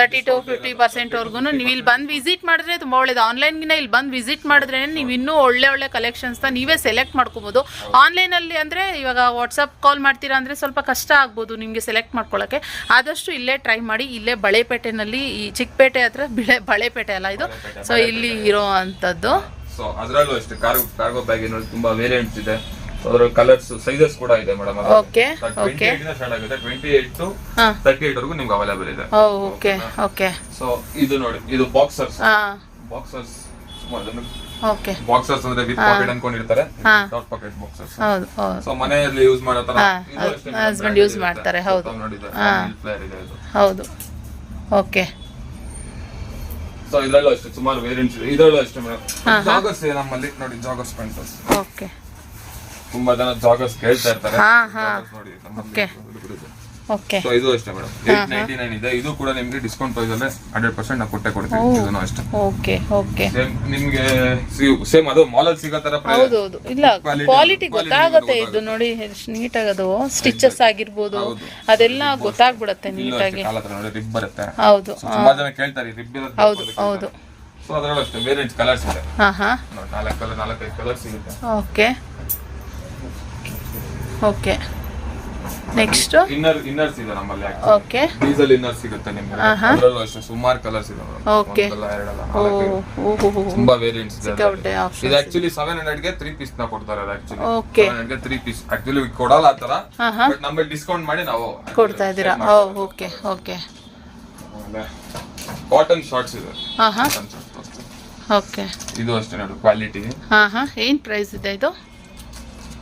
thirty to fifty percent ವರ್ಗು ನೀವು ಇಲ್ಲಿ ಬಂದು ವಿಸಿಟ್ ಮಾಡಿದ್ರೆ ತುಂಬಾ ಒಳ್ಳೇದು. ಆನ್ಲೈನ್ಗಿನ ಇಲ್ಲಿ ಬಂದು ವಿಸಿಟ್ ಮಾಡಿದ್ರೆ ನೀವು ಇನ್ನೂ ಒಳ್ಳೆ ಒಳ್ಳೆ ಕಲೆಕ್ಷನ್ಸ್ ನೀವೇ ಸೆಲೆಕ್ಟ್ ಮಾಡ್ಕೋಬಹುದು ಆನ್ಲೈನಲ್ಲಿ ಅಂದ್ರೆ ಇವಾಗ ವಾಟ್ಸಪ್ ಕಾಲ್ ಮಾಡ್ತೀರಾ ಅಂದ್ರೆ ಸ್ವಲ್ಪ ಕಷ್ಟ ಆಗ್ಬೋದು ನಿಮಗೆ ಸೆಲೆಕ್ಟ್ ಮಾಡ್ಕೊಳ್ಳೋಕೆ ಆದಷ್ಟು ಇಲ್ಲೇ ಟ್ರೈ ಮಾಡಿ ಇಲ್ಲೇ ಬಳೆಪೇಟೆನಲ್ಲಿ ಈ ಚಿಕ್ಕಪೇಟೆ ಹತ್ರ ಬಿಳೆ ಬಳೆಪೇಟೆ ಅಲ್ಲ ಇದು? ಸೊ ಇಲ್ಲಿ ಇರೋ ಅಂಥದ್ದು ಸೊ ಅದರಲ್ಲೂ ಅಷ್ಟೇ. ಕಾರ್ಗೋ ಬ್ಯಾಗ್ ಏನೋ ತುಂಬಾ ವೇರಿಯಂಟ್ಸ್ ಇದೆ. ಅದರ ಕಲರ್ಸ್ ಸೈಜಸ್ ಕೂಡ ಇದೆ ಮೇಡಮ್ ಓಕೆ ಓಕೆ ಸ್ಟಾರ್ಟ್ ಆಗುತ್ತೆ. Twenty eight to thirty eight ವರೆಗೂ ನಿಮ್ಗೆ ಅವೈಲೇಬಲ್ ಇದೆ. ಓಕೆ ಓಕೆ ಸೊ ಇದು ನೋಡಿ ಇದು ಬಾಕ್ಸರ್ಸ್ ಬಾಕ್ಸರ್ಸ್ ಓಕೆ ಬಾಕ್ಸರ್ಸ್ ಅಂದ್ರೆ ವಿತ್ ಪಾಕೆಟ್ ಅನ್ಕೊಂಡಿರ್ತಾರೆ. ಡಾಟ್ ಪಾಕೆಟ್ ಬಾಕ್ಸರ್ಸ್ ಸೊ ಮನೆಯಲ್ಲಿ ಯೂಸ್ ಮಾಡೋ ತರ ಹಾ, ಇದು ಅಷ್ಟೇ ಹಸ್- husband use ಮಾಡ್ತಾರೆ, ಹೌದು. ಹೌದು. ಓಕೆ ಸೊ ಇದರಲ್ಲೂ ಅಷ್ಟೇ ಸುಮಾರು ವೇರಿಯಂಟ್ಸ್ ಇದರಲ್ಲೂ ಅಷ್ಟೇ ಮೇಡಮ್ ಜಾಗರ್ಸ್ ಇದೆ ನಮ್ಮಲ್ಲಿ. ನೋಡಿ ಜಾಗರ್ಸ್ ಪ್ಯಾಂಟ್ಸ್ ಓಕೆ ತುಂಬಾ ಜನ ಜಾಗರ್ಸ್ ಕೇಳ್ತಾ ಇರ್ತಾರೆ. ಹಾ, ಹಾ. Joggers ನೋಡಿ ನಮ್ಮಲ್ಲಿ Okay. ಓಕೆ ಸೊ ಇದು ಅಷ್ಟೇ ಮೇಡಮ್. ಏಟ್ ನೈಂಟಿ ನೈನ್ ಇದೆ. ಇದು ಕೂಡ ನಿಮ್ಗೆ ಡಿಸ್ಕೌಂಟ್ ಪ್ರೈಸ್ ಅಲ್ಲೇ ಹಂಡ್ರೆಡ್ ಪರ್ಸೆಂಟ್ ನಾವು ಕೊಟ್ಟೆ ಕೊಡ್ತೀವಿ. ಇದನ್ನು ಅಷ್ಟೇ. ಓಕೆ ಓಕೆ ಸೇಮ್ ನಿಮ್ಗೆ ಸೇಮ್ ಅದು ಮಾಲಲ್ಲಿ ಸಿಗೋ ತರ price- ಹೌದು ಹೌದು ಇಲ್ಲ Quality- ಕ್ವಾಲಿಟಿ ಗೊತ್ತಾಗುತ್ತೆ ಇದು ನೋಡಿ ಎಷ್ಟು ನೀಟಾಗಿ ಅದು. ಸ್ಟಿಚಸ್ ಆಗಿರ್ಬೋದು. ಹೌದು. ಅದೆಲ್ಲ ಗೊತ್ತಾಗ್ಬಿಡತ್ತೆ ಇಲ್ಲೂ ಅಷ್ಟೇ ನೀಟಾಗಿ ಕಾಲ ಹತ್ರ ನೋಡಿ ರಿಬ್ ಬರುತ್ತೆ. ಹೌದು So, ತುಂಬಾ ಜನ ಕೇಳ್ತಾರೆ ರಿಬ್ ಇರೋದು ಹೌದು ಹೌದು. ಸೊ ಅದರಲ್ಲೂ ಅಷ್ಟೇ ವೇರಿಯಂಟ್ಸ್ ಕಲರ್ಸ್ ಇದೆ. ಹಾ ಹಾ. ನೋಡಿ, ನಾಲ್ಕು ಕಲರ್ ನಾಲ್ಕೈದು ಕಲರ್ ಸಿಗುತ್ತೆ. Okay okay next inner inners ಇದೆ ನಮ್ಮಲ್ಲಿ ಓಕೆ ಡೀಸೆಲ್ ಇನ್ನರ್ ಸಿಗುತ್ತೆ ನಿಮಗೆ. ಅದರಲ್ಲೂ ಅಷ್ಟೇ ಸುಮಾರು ಕಲರ್ಸ್ ಇದೆ ಓಕೆ ತುಂಬಾ ವೇರಿಯಂಟ್ಸ್ ಇದೆ ಇದು ಆಕ್ಚುಲಿ ಸೆವೆನ್ ಹಂಡ್ರೆಡ್ಗೆ ತ್ರೀ ಪೀಸ್ನ ಕೊಡ್ತಾರೆ ಅದು ಆಕ್ಚುಲಿ ಓಕೆ ಸೆವೆನ್ಗೆ ತ್ರೀ ಪೀಸ್ ಆಕ್ಚುಲಿ ಕೊಡಲ್ಲ ಆ ತರ ಬಟ್ ನಮ್ಮಲ್ಲಿ ಡಿಸ್ಕೌಂಟ್ ಮಾಡಿ ನಾವು ಕೊಡ್ತಾ ಇದ್ದೀರಾ? ಓಕೆ ಓಕೆ ಕಾಟನ್ ಶಾರ್ಟ್ಸ್ ಇದೆ. ಹಾ ಹಾ Cotton shorts. ಓಕೆ ಇದು ಅಷ್ಟೇ ನೋಡಿ ಕ್ವಾಲಿಟಿ ಹಾ ಹಾ ಏನು ಪ್ರೈಸ್ ಇದೆ ಇದು?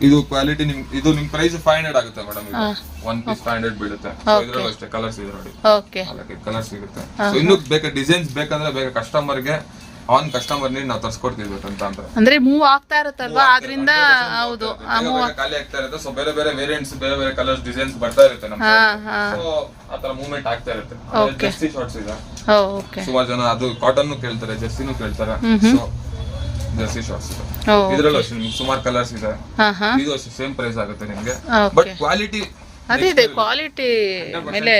ಇದು ಕ್ವಾಲಿಟಿ ನಿಮ್ ಇದು ನಿಮ್ ಪ್ರೈಸ್ ಫೈವ್ ಹಂಡ್ರೆಡ್ ಆಗುತ್ತೆ madam. One piece five hundred ಬೀಳುತ್ತೆ. ಇದ್ರಲ್ಲೂ ಅಷ್ಟೇ ಕಲರ್ಸ್ ಇದೆ ನೋಡಿ. ಕಲರ್ ಸಿಗುತ್ತೆ. ಸೊ ಇನ್ನು ಬೇಕಾ ಡಿಸೈನ್ಸ್ ಬೇಕಂದ್ರೆ ಬೇಕಾ ಕಸ್ಟಮರ್ಗೆ ಆನ್ ಕಸ್ಟಮರ್ ನೀಡ್ ನಾವು ತರ್ಸ್ಕೊಡ್ತೀವಿ ಅಂತ ಅಂದ್ರೆ. ಅಂದ್ರೆ ಮೂವ್ ಆಗ್ತಾ ಇರುತ್ತಲ್ವಾ? ಅದರಿಂದ ಹೌದು. ಆ ಮೂವ್ ಬೇಗ ಖಾಲಿ ಆಗ್ತಾ ಇರುತ್ತೆ. ಸೊ ಬೇರೆ ಬೇರೆ ವೇರಿಯಂಟ್ಸ್ ಬೇರೆ ಬೇರೆ ಕಲರ್ಸ್ ಡಿಸೈನ್ಸ್ ಬರ್ತಾ ಇರುತ್ತೆ ನಮ್ಮ ಸೊ ಆತರ ಮೂವ್ಮೆಂಟ್ ಆಗ್ತಾ ಇರುತ್ತೆ. ಜರ್ಸಿ ಶಾರ್ಟ್ಸ್ ಇದೆ. ಓಕೆ ಸುಮಾರು ಜನ ಅದು ಕಾಟನ್ ಕೇಳ್ತಾರೆ ಜರ್ಸಿನೂ ಕೇಳ್ತಾರೆ. ಸೊ ಜರ್ಸಿ ಶಾರ್ಟ್ಸ್ ಓ ಇದ್ರಲ್ಲೂ ಅಷ್ಟೇ ನಿಮ್ಗೆ ಸುಮಾರು ಕಲರ್ಸ್ ಇದೆ. ಇದು ಅಷ್ಟೇ ಸೇಮ್ ಪ್ರೈಸ್ ಆಗುತ್ತೆ ನಿಮ್ಗೆ. ಬಟ್ ಕ್ವಾಲಿಟಿ ಅದೇ ಇದೆ ಕ್ವಾಲಿಟಿ ಮೇಲೆ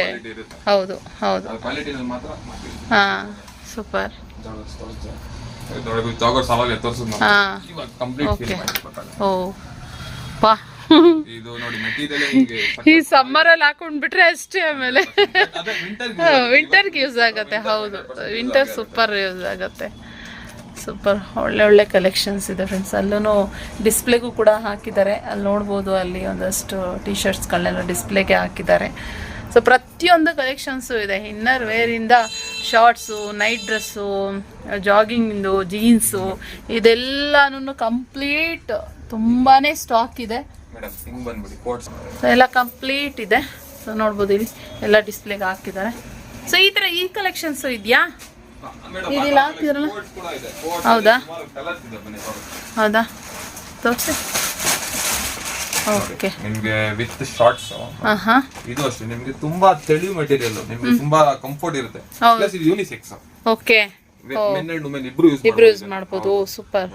ಹೌದು ಹೌದು. ಹಾಂ ಕ್ವಾಲಿಟಿನಲ್ಲಿ ಮಾತ್ರ. ಹಾ ಸೂಪರ್. ಓ ಪಾ ಈ ಸಮ್ಮರ್ ಅಲ್ಲಿ ಹಾಕೊಂಡ್ಬಿಟ್ರೆ ಅಷ್ಟೇ ಆಮೇಲೆ. ವಿಂಟರ್ಗೆ ಯೂಸ್ ಆಗುತ್ತೆ. ಹೌದು. ವಿಂಟರ್ ಸೂಪರ್ ಯೂಸ್ ಆಗುತ್ತೆ. ಸೂಪರ್ ಒಳ್ಳೆ ಒಳ್ಳೆ ಕಲೆಕ್ಷನ್ಸ್ ಇದೆ ಫ್ರೆಂಡ್ಸ್ ಅಲ್ಲೂ ಡಿಸ್ಪ್ಲೇಗೂ ಕೂಡ ಹಾಕಿದ್ದಾರೆ. ಅಲ್ಲಿ ನೋಡ್ಬೋದು ಅಲ್ಲಿ ಒಂದಷ್ಟು ಟಿ ಶರ್ಟ್ಸ್ಗಳನ್ನೆಲ್ಲ ಡಿಸ್ಪ್ಲೇಗೆ ಹಾಕಿದ್ದಾರೆ. ಸೊ ಪ್ರತಿಯೊಂದು ಕಲೆಕ್ಷನ್ಸು ಇದೆ. ಇನ್ನರ್ ವೇರಿಂದ ಶಾರ್ಟ್ಸು ನೈಟ್ ಡ್ರೆಸ್ಸು ಜಾಗಿಂಗಿಂದು ಜೀನ್ಸು ಇದೆಲ್ಲನೂ ಕಂಪ್ಲೀಟ್ ತುಂಬಾ ಸ್ಟಾಕ್ ಇದೆ. ಸೊ ಎಲ್ಲ ಕಂಪ್ಲೀಟ್ ಇದೆ. ಸೊ ನೋಡ್ಬೋದು ಇಲ್ಲಿ ಎಲ್ಲ ಡಿಸ್ಪ್ಲೇಗೆ ಹಾಕಿದ್ದಾರೆ. ಸೊ ಈ ಥರ ಈ ಕಲೆಕ್ಷನ್ಸು ಇದೆಯಾ? ಇದಿಲ್ಲ ಹಾಕಿದ್ರಲ್ಲ ಹೌದಾ? ಹೌದಾ? ತೋರಿಸಿ. ಓಕೆ ನಿಮಗೆ ವಿತ್ ಶಾರ್ಟ್ಸ್ ಇದು ಅಷ್ಟೇ ನಿಮ್ಗೆ ತುಂಬಾ ತೆಳು ಮೆಟೀರಿಯಲ್ ನಿಮ್ಗೆ ತುಂಬಾ ಕಂಫರ್ಟ್ ಇರುತ್ತೆ. ಪ್ಲಸ್ ಇದು unisex okay men and women ಇಬ್ರು ಯೂಸ್ ಇಬ್ರು ಯೂಸ್ ಮಾಡ್ಬೋದು. ಸೂಪರ್.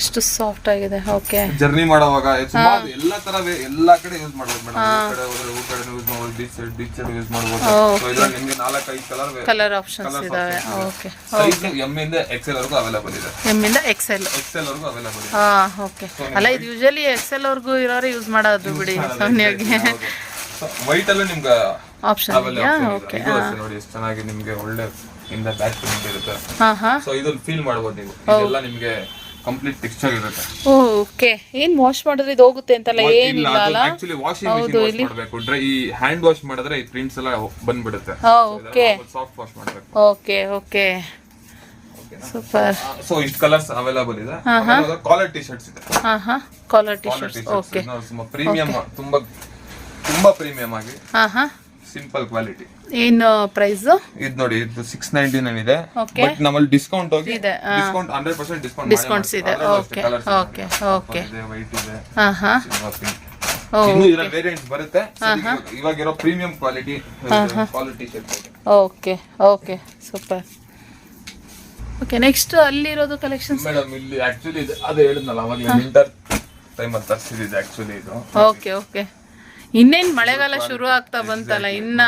ಇಷ್ಟು ಸಾಫ್ಟ್ ಆಗಿದೆ. ಓಕೆ. ಜರ್ನಿ ಮಾಡುವಾಗ ಸುಮಾರು ಎಲ್ಲಾ ತರ ಎಲ್ಲಾ ಕಡೆ ಯೂಸ್ ಮಾಡಬಹುದು ಮೇಡಮ್ ಕಡೆ ಹೋದ್ರೆ ಊರ್ ಕಡೆ ಯೂಸ್ ಮಾಡ್ಬೋದು beach side beach side use ಮಾಡ್ಬೋದು. ಸೊ ಇದ್ರಲ್ಲಿ ನಿಮ್ಗೆ ನಾಲ್ಕೈದು ಕಲರ್ ಕಲರ್ ಆಪ್ಷನ್ಸ್ ಇದಾವೆ. ಓಕೆ. ಸೈಜ್ ಎಂ ಇಂದ ಎಕ್ಸೆಲ್ ವರೆಗೂ ಅವೈಲೇಬಲ್ ಇದೆ. ಎಮ್ಮಿಂದ ಎಕ್ಸೆಲ್ ಎಕ್ಸೆಲ್ ವರೆಗೂ ಅವೈಲೇಬಲ್ ಇದೆ. ಹಾಂ ಓಕೆ. ಅಲ್ಲ ಇದು ಯೂಶುವಲಿ ಎಕ್ಸೆಲ್ ವರೆಗೂ ಇರೋರು ಯೂಸ್ ಮಾಡೋದು ಬಿಡಿ ಸಾಮಾನ್ಯವಾಗಿ ವೈಟ್ ಅಲ್ಲೂ ನಿಮ್ಗೆ ಆಪ್ಷನ್ ಇದೆಯಾ? ಓಕೆ ಇದು ಅಷ್ಟೇ ನೋಡಿ ಎಷ್ಟು ಚೆನ್ನಾಗಿ ನಿಮಗೆ ಒಳ್ಳೆ ಇಂದ ಬ್ಯಾಕ್ ಪ್ರಿಂಟ್ ಇರುತ್ತೆ ಹಾ ಹಾ. ಸೊ ಇದು ಫೀಲ್ ಮಾಡ್ಬೋದು ನೀವು. ಇದೆಲ್ಲ ನಿಮಗೆ ಕಂಪ್ಲೀಟ್ ಟೆಕ್ಸ್ಚರ್ ಇರುತ್ತೆ. ಓಕೆ ಏನ್ ವಾಶ್ ಮಾಡಿದ್ರೆ ಇದು ಹೋಗುತ್ತೆ ಅಂತಲ್ಲ? ಏನಿಲ್ಲ ಅಲ್ಲ? ಆಕ್ಚುಲಿ ವಾಷಿಂಗ್ ಮಿಷಿನ್ ವಾಶ್ ಮಾಡಬೇಕು. ಡ್ರೈ ಈ ಹ್ಯಾಂಡ್ ವಾಶ್ ಮಾಡಿದ್ರೆ ಈ ಪ್ರಿಂಟ್ಸ್ ಎಲ್ಲ ಬಂದ್ಬಿಡುತ್ತೆ. ಓಕೆ ಸಾಫ್ಟ್ ವಾಶ್ ಮಾಡಬೇಕು. ಓಕೆ ಓಕೆ ಸೂಪರ್ ಸೊ ಇಷ್ಟು ಕಲರ್ಸ್ ಅವೈಲೇಬಲ್ ಇದೆ. ಕಾಲರ್ ಟಿ ಶರ್ಟ್ಸ್ ಇದೆ. ಹಾ ಹಾ. Collar T shirts okay premium ತುಂಬಾ ತುಂಬಾ ಪ್ರೀಮಿಯಂ ಆಗಿ ಹಾ ಹಾ. ಸಿಂಪಲ್ ಕ್ವಾಲಿಟಿ ಏನು ಪ್ರೈಸ್ ಇದು ನೋಡಿ ಇದು ಸಿಕ್ಸ್ ನೈಂಟಿ ನೈನ್ ಇದೆ. ಬಟ್ ನಮ್ಮಲ್ಲಿ ಡಿಸ್ಕೌಂಟ್ ಹೋಗಿ ಇದೆ, discount hundred percent discount discounts ಇದೆ. ಓಕೆ ಓಕೆ ಓಕೆ ವೈಟ್ ಇದೆ. ಇನ್ನು ಇದರ ವೇರಿಯಂಟ್ಸ್ ಬರುತ್ತೆ. ಇವಾಗ ಇರೋ premium quality quality okay okay super okay next ಅಲ್ಲಿರೋದು collection madam ಇಲ್ಲಿ ಆಕ್ಚುಲಿ ಅದು ಹೇಳಿದ್ನಲ್ಲ ಅವಾಗಲೇ ವಿಂಟರ್ ಟೈಮ್ ಅಲ್ಲಿ ತರಿಸಿದ್ದು ಆಕ್ಚುಲಿ ಇದು ಓಕೆ ಓಕೆ ಇನ್ನೇನ್ ಮಳೆಗಾಲ ಶುರು ಆಗ್ತಾ ಬಂತಲ್ಲ ಇನ್ನ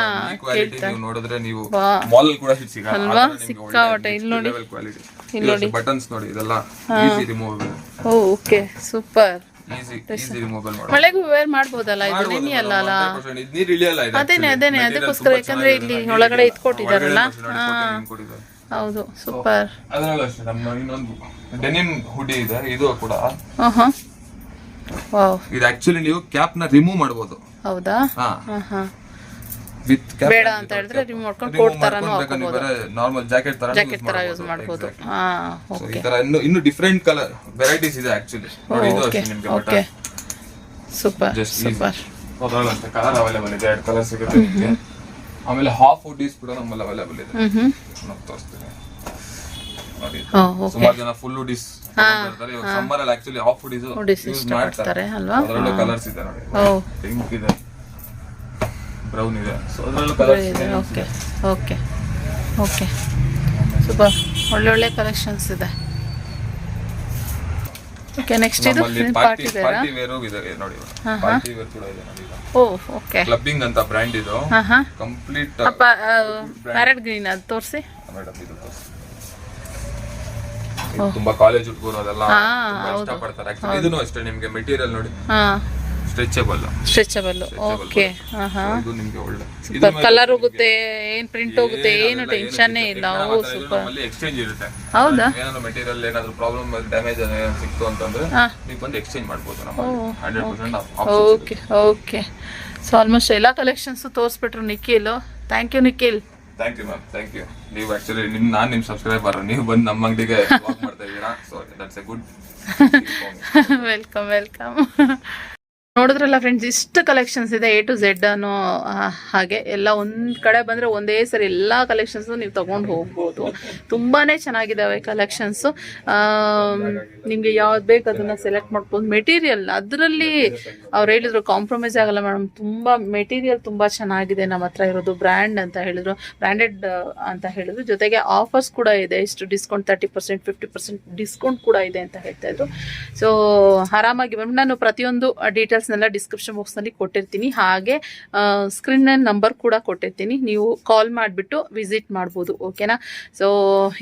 ನೀವು ನೋಡಿದ್ರೆ ನೀವು ವಾ. ಮಾಲ್ ಕೂಡ ಸಿಗಲ್ಲ. ಅಲ್ವಾ? ಸಿಕ್ಕಾಪಟ್ಟೆ. ಇಲ್ಲಿ ನೋಡಿ. ಕ್ವಾಲಿಟಿ ಬಟನ್ಸ್ ನೋಡಿ. ಇದೆಲ್ಲ ಈಸಿ ರಿಮೂವಬಲ್ ಓ ಓಕೆ. ಸೂಪರ್. ಮಳೆಗೂ ವೇರ್ ಮಾಡ್ಬೋದಲ್ಲ? ಇದು ನೆನಿ ಅಲ್ಲ ಅಲ್ಲ? ಅದೇನೆ ಅದೇನೆ ಅದಕ್ಕೋಸ್ಕರ ಯಾಕಂದ್ರೆ ಇಲ್ಲಿ ಒಳಗಡೆ ಇಟ್ಕೊಟ್ಟಿದಾರಲ್ಲ ನೋಡಿ, ಕೊಟ್ಟಿದ್ದಾರೆ. ಹೌದು ಸೂಪರ್. ಅದ್ರಲ್ಲೂ ಅಷ್ಟೇ ನಮ್ಮ ಇನ್ನೊಂದು ಡೆನಿಮ್ ಹುಡಿ ಇದೆ ಇದು ಕೂಡ. ಇದು ಆಕ್ಚುಲಿ ನೀವು ಕ್ಯಾಪ್ನ ರಿಮೂವ್ ಮಾಡಬಹುದು ಹೌದಾ? ಹಾ. ಹಾ ಹಾ. ವಿತ್ ಕ್ಯಾಪ್ ಬೇಡ ಅಂತ ಹೇಳಿದ್ರೆ ರಿಮೂವ್ ಮಾಡ್ಕೊಂಡು ಕೋಟ್ ತರನು ಹಾಕಬಹುದು ನಾರ್ಮಲ್ ಜಾಕೆಟ್ ತರ ಜಾಕೆಟ್ ತರ ಯೂಸ್ ಮಾಡ್ಬೋದು. ಆ ಓಕೆ ಈ ತರ ಇನ್ನು ಇನ್ನು ಡಿಫರೆಂಟ್ ಕಲರ್ ವೆರೈಟೀಸ್ ಇದೆ ಆಕ್ಚುಲಿ ನೋಡಿ ಇದು ಅಷ್ಟೇ ನಿಮ್ಗೆ ಓಕೆ ಸೂಪರ್ ಜಸ್ಟ್ ಸೂಪರ್ ಅದ್ರಲ್ಲಿ ಅಂತ ಕಲರ್ ಅವೈಲೇಬಲ್ ಇದೆ. ಎರಡು ಕಲರ್ ಸಿಗುತ್ತೆ ನಿಮಗೆ. ಆಮೇಲೆ ಹಾಫ್ ಹುಡ್ಡೀಸ್ ಕೂಡ ನಮ್ಮಲ್ಲಿ ಅವೈಲೇಬಲ್ ಇದೆ. ಹ್ಮ್ ಹ್ಮ್. ನಾನು ತೋರಿಸ್ತೀನಿ. ಸುಮಾರು ಜನ ಫುಲ್ ಹುಡೀಸ್ ಇವಾಗ ಸಮ್ಮರ್ ಅಲ್ಲಿ actually half hoodies Hoodies use ಇಷ್ಟಪಡ್ತಾರೆ ಮಾಡ್ತಾರೆ. ಅಲ್ವಾ? ಅದರಲ್ಲೂ ಕಲರ್ಸ್ ಇದೆ ನೋಡಿ. ಓ. ಪಿಂಕ್ ಇದೆ. ಬ್ರೌನ್ ಇದೆ. ಸೊ ಅದರಲ್ಲೂ ಕಲರ್ಸ್ ಇದೆ ಓಕೆ ಓಕೆ ಓಕೆ ಸೂಪರ್ ಒಳ್ಳೊಳ್ಳೆ ಒಳ್ಳೆ ಕಲೆಕ್ಷನ್ಸ್ ಇದೆ. ಓಕೆ ನೆಕ್ಸ್ಟ್ ಇದು ಪಾರ್ಟಿ ಪಾರ್ಟಿ ವೇರಾ? ಇದೆ ನೋಡಿ ಪಾರ್ಟಿ ವೇರ್ ಕೂಡ ಇದೆ ನೋಡಿ ಓ ಓಕೆ ಕ್ಲಬ್ಬಿಂಗ್ ಅಂತ ಬ್ರ್ಯಾಂಡ್ ಇದು. ಹಾ ಹಾ. ಕಂಪ್ಲೀಟ್ ಪ್ಯಾರೆಟ್ ಗ್ರೀನ್ ಅದು ತೋರಿಸಿ. ಮೇಡಮ್ ಇದು ತೋರ್ಸಿ. ಇದು ತುಂಬಾ ಕಾಲೇಜ್ ಹುಡುಗರು ಅದೆಲ್ಲ ಹಾ, ತುಂಬಾ ಇಷ್ಟಪಡ್ತಾರೆ. ಆಕ್ಚುಲಿ ಇದನ್ನು ಅಷ್ಟೇ ನಿಮ್ಗೆ ಮೆಟೀರಿಯಲ್ ನೋಡಿ. ಹಾ. ಸ್ಟ್ರೆಚಬಲ್ ಸ್ಟ್ರೆಚಬಲ್ ಓಕೆ ಹಾಂ ಹಾಂ ಇದು ನಿಮ್ಗೆ ಒಳ್ಳೆ. ಸೂಪರ್ ಕಲರ್ ಹೋಗುತ್ತೆ ಏನ್ ಪ್ರಿಂಟ್ ಹೋಗುತ್ತೆ ಏನು ಟೆನ್ಷನ್ನೇ ಇಲ್ಲ. ಓ ಸೂಪರ್ ನಮ್ಮಲ್ಲಿ ಎಕ್ಸ್ಚೇಂಜ್ ಇರುತ್ತೆ. ಹೌದಾ? ಏನಾದ್ರು ಮೆಟೀರಿಯಲ್ ಏನಾದ್ರು ಪ್ರಾಬ್ಲಮ್ ಡ್ಯಾಮೇಜ್ ಸಿಕ್ತು ಅಂತಂದ್ರೆ ಹಾ. ನೀವು ಬಂದು ಎಕ್ಸ್ಚೇಂಜ್ ಮಾಡ್ಬೋದು ನಮ್ಮಲ್ಲಿ. Hundred percent okay okay so almost ಎಲ್ಲ collections ತೋರಿಸ್ಬಿಟ್ರು Nikhil. Thank you Nikhil. Thank you ma'am thank you ನೀವು ಆಕ್ಚುಲಿ ನಿಮ್ ನಾನು ನಿಮ್ಮ ಸಬ್ಸ್ಕ್ರೈಬರ್ ನೀವು ಬಂದು ನಮ್ಮ ಅಂಗಡಿಗೆ ಮಾಡ್ತಾ ಇದ್ದೀರಾ? So that's a good welcome welcome ನೋಡಿದ್ರಲ್ಲ ಫ್ರೆಂಡ್ಸ್ ಇಷ್ಟು ಕಲೆಕ್ಷನ್ಸ್ ಇದೆ ಎ ಟು ಝೆಡ್ ಅನ್ನೋ ಹಾಗೆ. ಎಲ್ಲ ಒಂದು ಕಡೆ ಬಂದ್ರೆ ಒಂದೇ ಸರಿ ಎಲ್ಲಾ ಕಲೆಕ್ಷನ್ಸು ನೀವು ತಗೊಂಡು ಹೋಗ್ಬೋದು. ತುಂಬಾನೇ ಚೆನ್ನಾಗಿದಾವೆ ಕಲೆಕ್ಷನ್ಸು ನಿಮಗೆ ಯಾವ್ದು ಬೇಕು ಅದನ್ನ ಸೆಲೆಕ್ಟ್ ಮಾಡ್ಬೋದು ಮೆಟೀರಿಯಲ್ ಅದರಲ್ಲಿ ಅವ್ರು ಹೇಳಿದ್ರು ಕಾಂಪ್ರಮೈಸ್ ಆಗಲ್ಲ ಮೇಡಮ್ ತುಂಬಾ ಮೆಟೀರಿಯಲ್ ತುಂಬಾ ಚೆನ್ನಾಗಿದೆ ನಮ್ಮ ಹತ್ರ ಇರೋದು ಬ್ರ್ಯಾಂಡ್ ಅಂತ ಹೇಳಿದ್ರು. ಬ್ರ್ಯಾಂಡೆಡ್ ಅಂತ ಹೇಳಿದ್ರು. ಜೊತೆಗೆ ಆಫರ್ಸ್ ಕೂಡ ಇದೆ. ಇಷ್ಟು discount thirty percent fifty percent discount ಕೂಡ ಇದೆ ಅಂತ ಹೇಳ್ತಾ ಇದ್ರು. ಸೊ ಆರಾಮಾಗಿ ಮೇಡಮ್ ನಾನು ಪ್ರತಿಯೊಂದು ಡೀಟೇಲ್ಸ್ನೆಲ್ಲ ಡಿಸ್ಕ್ರಿಪ್ಷನ್ ಬಾಕ್ಸ್ನಲ್ಲಿ ಕೊಟ್ಟಿರ್ತೀನಿ. ಹಾಗೆ ಸ್ಕ್ರೀನ್ ನಂಬರ್ ಕೂಡ ಕೊಟ್ಟಿರ್ತೀನಿ. ನೀವು ಕಾಲ್ ಮಾಡಿಬಿಟ್ಟು ವಿಸಿಟ್ ಮಾಡ್ಬೋದು ಓಕೆನಾ ಸೊ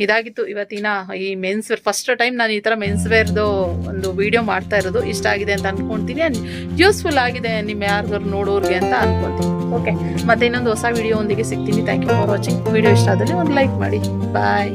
ಇದಾಗಿತ್ತು ಇವತ್ತಿನ ಈ ಮೆನ್ಸ್ ವೇರ್ ಫಸ್ಟ್ ಟೈಮ್ ನಾನು ಈ ಥರ ಮೆನ್ಸ್ ವೇರ್ದು ಒಂದು ವಿಡಿಯೋ ಮಾಡ್ತಾ ಇರೋದು. ಇಷ್ಟ ಆಗಿದೆ ಅಂತ ಅನ್ಕೊಂತೀನಿ. ಯೂಸ್ಫುಲ್ ಆಗಿದೆ ನಿಮ್ಮ ಯಾರಿಗಾರು ನೋಡೋರಿಗೆ ಅಂತ ಅಂದ್ಕೊಳ್ತೀನಿ ಓಕೆ ಮತ್ತೆ ಇನ್ನೊಂದು ಹೊಸ ವಿಡಿಯೋ ಒಂದಿಗೆ ಸಿಗ್ತೀನಿ. Thank you for watching video ಇಷ್ಟ ಆದಲ್ಲಿ ಒಂದು ಲೈಕ್ ಮಾಡಿ. ಬಾಯ್